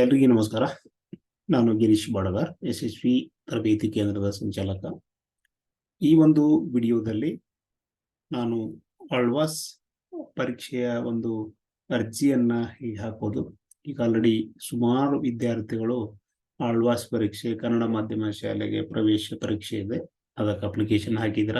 ಎಲ್ರಿಗೂ ನಮಸ್ಕಾರ. ನಾನು Girish Badagar S S V ತರಬೇತಿ ಕೇಂದ್ರದ ಸಂಚಾಲಕ. ಈ ಒಂದು ವಿಡಿಯೋದಲ್ಲಿ ನಾನು ಆಳ್ವಾಸ್ ಪರೀಕ್ಷೆಯ ಒಂದು ಅರ್ಜಿಯನ್ನ ಹಾಕೋದು ಈಗ ಆಲ್ರೆಡಿ ಸುಮಾರು ವಿದ್ಯಾರ್ಥಿಗಳು ಆಳ್ವಾಸ್ ಪರೀಕ್ಷೆ, ಕನ್ನಡ ಮಾಧ್ಯಮ ಶಾಲೆಗೆ ಪ್ರವೇಶ ಪರೀಕ್ಷೆ ಇದೆ. ಅದಕ್ಕೆ ಅಪ್ಲಿಕೇಶನ್ ಹಾಕಿದ್ರ.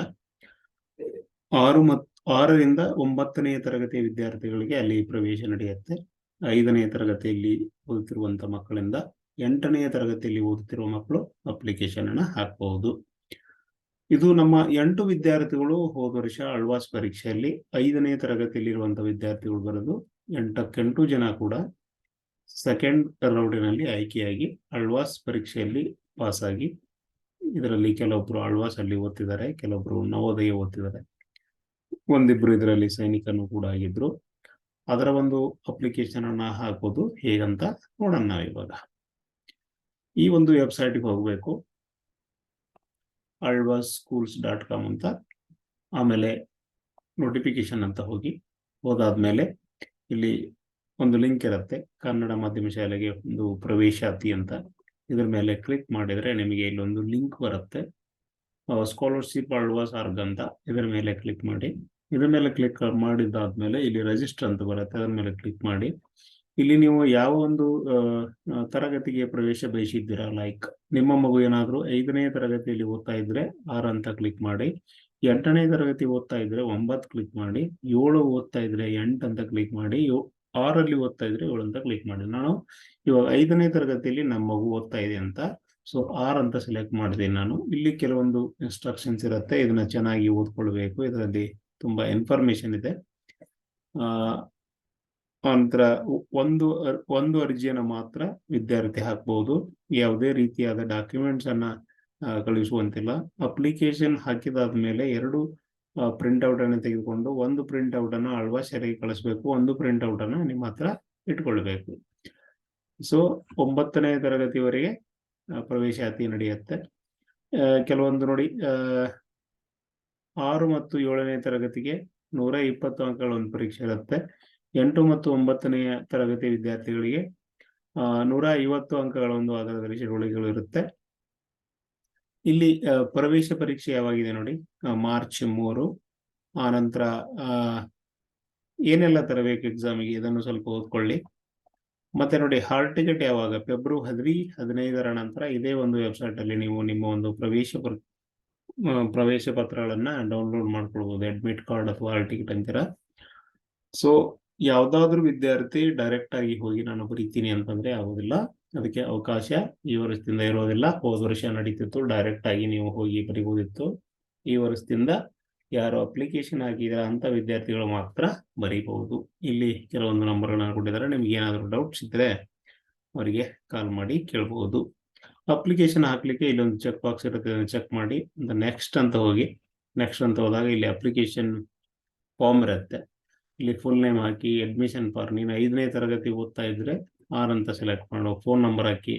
ಆರು ಮತ್ತು ಆರರಿಂದ ಒಂಬತ್ತನೇ ತರಗತಿಯ ವಿದ್ಯಾರ್ಥಿಗಳಿಗೆ ಅಲ್ಲಿ ಪ್ರವೇಶ ನಡೆಯುತ್ತೆ. ಐದನೆಯ ತರಗತಿಯಲ್ಲಿ ಓದುತ್ತಿರುವಂತ ಮಕ್ಕಳಿಂದ ಎಂಟನೆಯ ತರಗತಿಯಲ್ಲಿ ಓದುತ್ತಿರುವ ಮಕ್ಕಳು ಅಪ್ಲಿಕೇಶನ್ ಅನ್ನ ಹಾಕಬಹುದು. ಇದು ನಮ್ಮ ಎಂಟು ವಿದ್ಯಾರ್ಥಿಗಳು ಹೋದ ವರ್ಷ ಅಳ್ವಾಸ್ ಪರೀಕ್ಷೆಯಲ್ಲಿ ಐದನೇ ತರಗತಿಯಲ್ಲಿರುವಂತಹ ವಿದ್ಯಾರ್ಥಿಗಳು ಬರೆದು ಎಂಟಕ್ಕೆಂಟು ಜನ ಕೂಡ ಸೆಕೆಂಡ್ ರೌಂಡಿನಲ್ಲಿ ಆಯ್ಕೆಯಾಗಿ ಅಳ್ವಾಸ್ ಪರೀಕ್ಷೆಯಲ್ಲಿ ಪಾಸ್ ಆಗಿ ಇದರಲ್ಲಿ ಕೆಲವೊಬ್ರು ಅಳ್ವಾಸ್ ಅಲ್ಲಿ ಓದ್ತಿದ್ದಾರೆ, ಕೆಲವೊಬ್ರು ನವೋದಯ ಓದ್ತಿದ್ದಾರೆ. ಒಂದಿಬ್ರು ಇದರಲ್ಲಿ ಸೈನಿಕನು ಕೂಡ ಆಗಿದ್ರು. ಅದರ ಒಂದು ಅಪ್ಲಿಕೇಶನ್ ಅನ್ನ ಹಾಕೋದು ಹೇಗಂತ ನೋಡೋಣ ನಾವು ಇವಾಗ ಈ ಒಂದು ವೆಬ್ಸೈಟ್ಗೆ ಹೋಗಬೇಕು. ಅಳ್ವಾ ಸ್ಕೂಲ್ಸ್ ಡಾಟ್ ಕಾಮ್ ಅಂತ. ಆಮೇಲೆ ನೋಟಿಫಿಕೇಶನ್ ಅಂತ ಹೋಗಿ ಹೋದಾದ್ಮೇಲೆ ಇಲ್ಲಿ ಒಂದು ಲಿಂಕ್ ಇರುತ್ತೆ. ಕನ್ನಡ ಮಾಧ್ಯಮ ಶಾಲೆಗೆ ಒಂದು ಪ್ರವೇಶಾತಿ ಅಂತ ಇದ್ರ ಮೇಲೆ ಕ್ಲಿಕ್ ಮಾಡಿದ್ರೆ ನಿಮಗೆ ಇಲ್ಲೊಂದು ಲಿಂಕ್ ಬರುತ್ತೆ. ಸ್ಕಾಲರ್ಶಿಪ್ ಅಳ್ವಾಸ್ ಆರ್ಗ್ ಅಂತ. ಇದರ ಮೇಲೆ ಕ್ಲಿಕ್ ಮಾಡಿ. ಇದ್ರ ಮೇಲೆ ಕ್ಲಿಕ್ ಮಾಡಿದ್ದಾದ್ಮೇಲೆ ಇಲ್ಲಿ ರಿಜಿಸ್ಟರ್ ಅಂತ ಬರುತ್ತೆ. ಅದ್ರ ಮೇಲೆ ಕ್ಲಿಕ್ ಮಾಡಿ. ಇಲ್ಲಿ ನೀವು ಯಾವ ಒಂದು ತರಗತಿಗೆ ಪ್ರವೇಶ ಬಯಸಿದ್ದೀರಾ? ಲೈಕ್ ನಿಮ್ಮ ಮಗು ಏನಾದ್ರು ಐದನೇ ತರಗತಿಯಲ್ಲಿ ಓದ್ತಾ ಇದ್ರೆ ಆರ್ ಅಂತ ಕ್ಲಿಕ್ ಮಾಡಿ. ಎಂಟನೇ ತರಗತಿ ಓದ್ತಾ ಇದ್ರೆ ಒಂಬತ್ತು ಕ್ಲಿಕ್ ಮಾಡಿ. ಏಳು ಓದ್ತಾ ಇದ್ರೆ ಎಂಟು ಅಂತ ಕ್ಲಿಕ್ ಮಾಡಿ. ಆರಲ್ಲಿ ಓದ್ತಾ ಇದ್ರೆ ಏಳು ಅಂತ ಕ್ಲಿಕ್ ಮಾಡಿ. ನಾನು ಇವಾಗ ಐದನೇ ತರಗತಿಯಲ್ಲಿ ನಮ್ಮ ಮಗು ಓದ್ತಾ ಇದೆ ಅಂತ. ಸೊ ಆರ್ ಅಂತ ಸೆಲೆಕ್ಟ್ ಮಾಡಿದೆ ನಾನು. ಇಲ್ಲಿ ಕೆಲವೊಂದು ಇನ್ಸ್ಟ್ರಕ್ಷನ್ಸ್ ಇರುತ್ತೆ. ಇದನ್ನ ಚೆನ್ನಾಗಿ ಓದ್ಕೊಳ್ಬೇಕು. ಇದರಲ್ಲಿ ತುಂಬಾ ಇನ್ಫಾರ್ಮೇಶನ್ ಇದೆ. ನಂತರ ಒಂದು ಒಂದು ಅರ್ಜಿಯನ್ನು ಮಾತ್ರ ವಿದ್ಯಾರ್ಥಿ ಹಾಕಬಹುದು ಯಾವುದೇ ರೀತಿಯಾದ ಡಾಕ್ಯುಮೆಂಟ್ಸ್ ಅನ್ನ ಕಳುಹಿಸುವಂತಿಲ್ಲ. ಅಪ್ಲಿಕೇಶನ್ ಹಾಕಿದಾದ್ಮೇಲೆ ಎರಡು ಪ್ರಿಂಟ್ ಔಟ್ ಅನ್ನು ತೆಗೆದುಕೊಂಡು ಒಂದು ಪ್ರಿಂಟ್ ಔಟ್ ಅನ್ನು ಅಳ್ವಾ ಶಾಲೆಗೆ ಕಳಿಸ್ಬೇಕು, ಒಂದು ಪ್ರಿಂಟ್ ಔಟ್ ಅನ್ನು ನಿಮ್ಮ ಹತ್ರ ಇಟ್ಕೊಳ್ಬೇಕು. ಸೊ ಒಂಬತ್ತನೇ ತರಗತಿವರೆಗೆ ಪ್ರವೇಶಾತಿ ನಡೆಯುತ್ತೆ. ಕೆಲವೊಂದು ನೋಡಿ ಆರು ಮತ್ತು ಏಳನೇ ತರಗತಿಗೆ ನೂರ ಇಪ್ಪತ್ತು ಅಂಕಗಳ ಒಂದು ಪರೀಕ್ಷೆ ಇರುತ್ತೆ ಎಂಟು ಮತ್ತು ಒಂಬತ್ತನೆಯ ತರಗತಿ ವಿದ್ಯಾರ್ಥಿಗಳಿಗೆ ನೂರ ಐವತ್ತು ಅಂಕಗಳ ಒಂದು ಆಧಾರದಲ್ಲಿ ಚಟುವಟಿಕೆಗಳು ಇರುತ್ತೆ. ಇಲ್ಲಿ ಪ್ರವೇಶ ಪರೀಕ್ಷೆ ಯಾವಾಗಿದೆ ನೋಡಿ. ಮಾರ್ಚ್ ಮೂರು, ಆ ನಂತರ ಏನೆಲ್ಲ ತರಬೇಕು ಎಕ್ಸಾಮಿಗೆ ಇದನ್ನು ಸ್ವಲ್ಪ ಓದ್ಕೊಳ್ಳಿ. ಮತ್ತೆ ನೋಡಿ ಹಾಲ್ ಟಿಕೆಟ್ ಯಾವಾಗ? ಫೆಬ್ರವರಿ ಹದಿನೈದರ ನಂತರ ಇದೇ ಒಂದು ವೆಬ್ಸೈಟ್ ಅಲ್ಲಿ ನೀವು ನಿಮ್ಮ ಒಂದು ಪ್ರವೇಶ ಪ್ರವೇಶ ಪತ್ರಗಳನ್ನ ಡೌನ್ಲೋಡ್ ಮಾಡ್ಕೊಳ್ಬಹುದು ಅಡ್ಮಿಟ್ ಕಾರ್ಡ್ ಅಥವಾ ಹಾಲ್ ಟಿಕೆಟ್ ಅಂತೀರ. ಸೊ ಯಾವ್ದಾದ್ರು ವಿದ್ಯಾರ್ಥಿ ಡೈರೆಕ್ಟ್ ಆಗಿ ಹೋಗಿ ನಾನು ಬರೀತೀನಿ ಅಂತಂದ್ರೆ ಆಗೋದಿಲ್ಲ. ಅದಕ್ಕೆ ಅವಕಾಶ ಈ ವರ್ಷದಿಂದ ಇರೋದಿಲ್ಲ. ಹೋದ ವರ್ಷ ನಡೀತಿತ್ತು ಡೈರೆಕ್ಟ್ ಆಗಿ ನೀವು ಹೋಗಿ ಬರಿಬೋದಿತ್ತು. ಈ ವರ್ಷದಿಂದ ಯಾರು ಅಪ್ಲಿಕೇಶನ್ ಹಾಕಿದ್ರ ಅಂತ ವಿದ್ಯಾರ್ಥಿಗಳು ಮಾತ್ರ ಬರೀಬಹುದು. ಇಲ್ಲಿ ಕೆಲವೊಂದು ನಂಬರ್ಗಳನ್ನ ಕೊಟ್ಟಿದ್ದಾರೆ. ನಿಮ್ಗೆ ಏನಾದ್ರು ಡೌಟ್ಸ್ ಇದ್ರೆ ಅವರಿಗೆ ಕಾಲ್ ಮಾಡಿ ಕೇಳಬಹುದು ಅಪ್ಲಿಕೇಶನ್ ಹಾಕ್ಲಿಕ್ಕೆ ಇಲ್ಲೊಂದು ಚೆಕ್ ಬಾಕ್ಸ್ ಇರುತ್ತೆ ಚೆಕ್ ಮಾಡಿ ನೆಕ್ಸ್ಟ್ ಅಂತ ಹೋಗಿ ನೆಕ್ಸ್ಟ್ ಅಂತ ಹೋದಾಗ ಇಲ್ಲಿ ಅಪ್ಲಿಕೇಶನ್ ಫಾರ್ಮ್ ಇರುತ್ತೆ. ಇಲ್ಲಿ ಫುಲ್ ನೇಮ್ ಹಾಕಿ ಅಡ್ಮಿಷನ್ ಫಾರ್ ನೀನು ಐದನೇ ತರಗತಿ ಓದ್ತಾ ಇದ್ರೆ ಆರ್ ಅಂತ ಸೆಲೆಕ್ಟ್ ಮಾಡು ಫೋನ್ ನಂಬರ್ ಹಾಕಿ.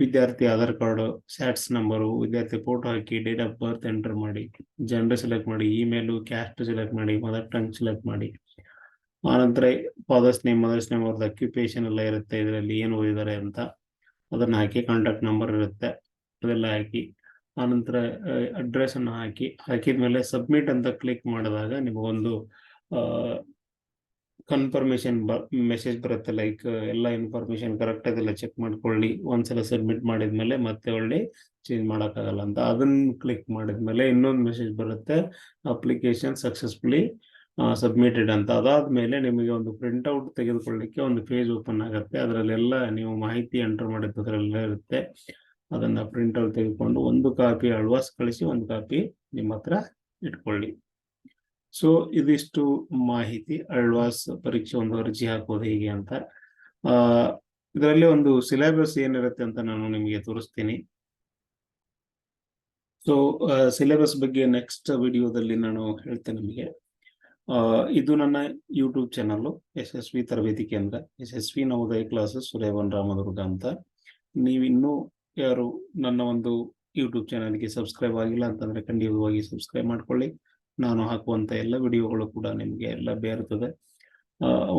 ವಿದ್ಯಾರ್ಥಿ ಆಧಾರ್ ಕಾರ್ಡ್ ಸ್ಯಾಟ್ಸ್ ನಂಬರು ವಿದ್ಯಾರ್ಥಿ ಫೋಟೋ ಹಾಕಿ ಡೇಟ್ ಆಫ್ ಬರ್ತ್ ಎಂಟರ್ ಮಾಡಿ ಜೆಂಡರ್ ಸೆಲೆಕ್ಟ್ ಮಾಡಿ ಇಮೇಲು ಕ್ಯಾಸ್ಟ್ ಸೆಲೆಕ್ಟ್ ಮಾಡಿ ಮದರ್ ಟಂಗ್ ಸೆಲೆಕ್ಟ್ ಮಾಡಿ. ಆನಂತರ ಫಾದರ್ಸ್ ನೇಮ್ ಮದರ್ಸ್ ನೇಮ್ ಅವ್ರದ್ದು ಅಕ್ಯುಪೇಷನ್ ಎಲ್ಲ ಇರುತ್ತೆ, ಇದರಲ್ಲಿ ಏನು ಓದಿದ್ದಾರೆ ಅಂತ. ಅದನ್ನ ಹಾಕಿ ಕಾಂಟ್ಯಾಕ್ಟ್ ನಂಬರ್ ಇರುತ್ತೆ. ಅದೆಲ್ಲ ಹಾಕಿ ಆನಂತರ ಅಡ್ರೆಸ್ಸನ್ನು ಹಾಕಿ, ಹಾಕಿದ್ಮೇಲೆ ಸಬ್ಮಿಟ್ ಅಂತ ಕ್ಲಿಕ್ ಮಾಡಿದಾಗ ನಿಮಗೊಂದು ಕನ್ಫರ್ಮೇಶನ್ ಮೆಸೇಜ್ ಬರುತ್ತೆ. ಲೈಕ್ ಎಲ್ಲ ಇನ್ಫಾರ್ಮೇಷನ್ ಕರೆಕ್ಟ್ ಅದೆಲ್ಲ ಚೆಕ್ ಮಾಡ್ಕೊಳ್ಳಿ. ಒಂದ್ಸಲ ಸಬ್ಮಿಟ್ ಮಾಡಿದ್ಮೇಲೆ ಮತ್ತೆ ಒಳ್ಳೆ ಚೇಂಜ್ ಮಾಡೋಕ್ಕಾಗಲ್ಲ ಅಂತ. ಅದನ್ನು ಕ್ಲಿಕ್ ಮಾಡಿದ್ಮೇಲೆ ಇನ್ನೊಂದು ಮೆಸೇಜ್ ಬರುತ್ತೆ. ಅಪ್ಲಿಕೇಶನ್ ಸಕ್ಸಸ್ಫುಲಿ ಸಬ್ಮಿಟೆಡ್ ಅಂತ. ಅದಾದ್ಮೇಲೆ ನಿಮಗೆ ಒಂದು ಪ್ರಿಂಟ್ ಔಟ್ ತೆಗೆದುಕೊಳ್ಳಿಕ್ಕೆ ಒಂದು ಪೇಜ್ ಓಪನ್ ಆಗುತ್ತೆ. ಅದರಲ್ಲೆಲ್ಲ ನೀವು ಮಾಹಿತಿ ಎಂಟರ್ ಮಾಡಿದ್ದು ಅದರಲ್ಲೆಲ್ಲ ಇರುತ್ತೆ. ಅದನ್ನ ಪ್ರಿಂಟ್ ಔಟ್ ತೆಗೆದುಕೊಂಡು ಒಂದು ಕಾಪಿ ಅಳ್ವಾಸ್ ಕಳಿಸಿ, ಒಂದು ಕಾಪಿ ನಿಮ್ಮ ಹತ್ರ ಇಟ್ಕೊಳ್ಳಿ. ಸೊ ಇದಿಷ್ಟು ಮಾಹಿತಿ. ಅಳ್ವಾಸ್ ಪರೀಕ್ಷೆ ಒಂದು ಅರ್ಜಿ ಹಾಕೋದು ಹೇಗೆ ಅಂತ. ಇದರಲ್ಲಿ ಒಂದು ಸಿಲೆಬಸ್ ಏನಿರುತ್ತೆ ಅಂತ ನಾನು ನಿಮಗೆ ತೋರಿಸ್ತೀನಿ. ಸೊ ಸಿಲೆಬಸ್ ಬಗ್ಗೆ ನೆಕ್ಸ್ಟ್ ವಿಡಿಯೋದಲ್ಲಿ ನಾನು ಹೇಳ್ತೇನೆ ನಿಮಗೆ. ಇದು ನನ್ನ YouTube channel S S V ತರಬೇತಿ ಕೇಂದ್ರ S S V Navodaya classes ಸುರೇವನ್ Ramdurg ಅಂತ. ನೀವಿನ್ನೂ ಯಾರು ನನ್ನ ಒಂದು ಯೂಟ್ಯೂಬ್ ಚಾನಲ್ಗೆ ಸಬ್ಸ್ಕ್ರೈಬ್ ಆಗಿಲ್ಲ ಅಂತಂದ್ರೆ ಖಂಡಿತವಾಗಿ ಸಬ್ಸ್ಕ್ರೈಬ್ ಮಾಡ್ಕೊಳ್ಳಿ. ನಾನು ಹಾಕುವಂತ ಎಲ್ಲ ವಿಡಿಯೋಗಳು ಕೂಡ ನಿಮಗೆ ಇರ್ತದೆ ಆ,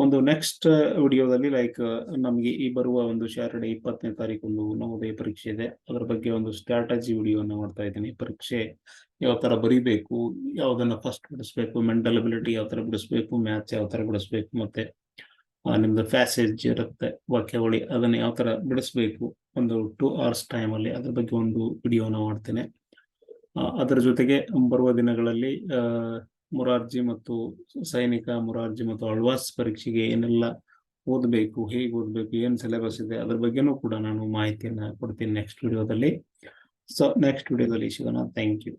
ಒಂದು ನೆಕ್ಸ್ಟ್ ವಿಡಿಯೋದಲ್ಲಿ ಲೈಕ್ ನಮಗೆ ಈ ಬರುವ ಒಂದು ಸ್ಯಾಟರ್ಡೆ ಇಪ್ಪತ್ತನೇ ತಾರೀಕು ಒಂದು ನವೋದಯ ಪರೀಕ್ಷೆ ಇದೆ. ಅದರ ಬಗ್ಗೆ ಒಂದು ಸ್ಟ್ರಾಟಜಿ ವಿಡಿಯೋವನ್ನು ಮಾಡ್ತಾ ಇದ್ದೀನಿ. ಪರೀಕ್ಷೆ ಯಾವ ತರ ಬರಿಬೇಕು, ಯಾವ್ದನ್ನ ಫಸ್ಟ್ ಬಿಡಿಸ್ಬೇಕು ಮೆಂಟಲ್ ಅಬಿಲಿಟಿ ಯಾವ ತರ ಬಿಡಿಸ್ಬೇಕು ಮ್ಯಾಥ್ಸ್ ಯಾವ ತರ ಬಿಡಿಸ್ಬೇಕು, ಮತ್ತೆ ನಿಮ್ದು ಪ್ಯಾಸೇಜ್ ಇರುತ್ತೆ ವಾಕ್ಯಾವಳಿ ಅದನ್ನ ಯಾವ ತರ ಬಿಡಿಸ್ಬೇಕು ಒಂದು ಟೂ ಅವರ್ಸ್ ಟೈಮ್ ಅಲ್ಲಿ ಅದ್ರ ಬಗ್ಗೆ ಒಂದು ವಿಡಿಯೋನ ಮಾಡ್ತೇನೆ. ಅದರ ಜೊತೆಗೆ ಬರುವ ದಿನಗಳಲ್ಲಿ ಮುರಾರ್ಜಿ ಮತ್ತು ಸೈನಿಕ ಮುರಾರ್ಜಿ ಮತ್ತು ಅಳ್ವಾಸ್ ಪರೀಕ್ಷೆಗೆ ಏನೆಲ್ಲ ಓದಬೇಕು, ಹೇಗೆ ಓದಬೇಕು, ಏನು ಸಿಲೆಬಸ್ ಇದೆ, ಅದ್ರ ಬಗ್ಗೆನೂ ಕೂಡ ನಾನು ಮಾಹಿತಿಯನ್ನು ಕೊಡ್ತೀನಿ ನೆಕ್ಸ್ಟ್ ವಿಡಿಯೋದಲ್ಲಿ ಸೊ ನೆಕ್ಸ್ಟ್ ವಿಡಿಯೋದಲ್ಲಿ ಸಿಗೋಣ. Thank you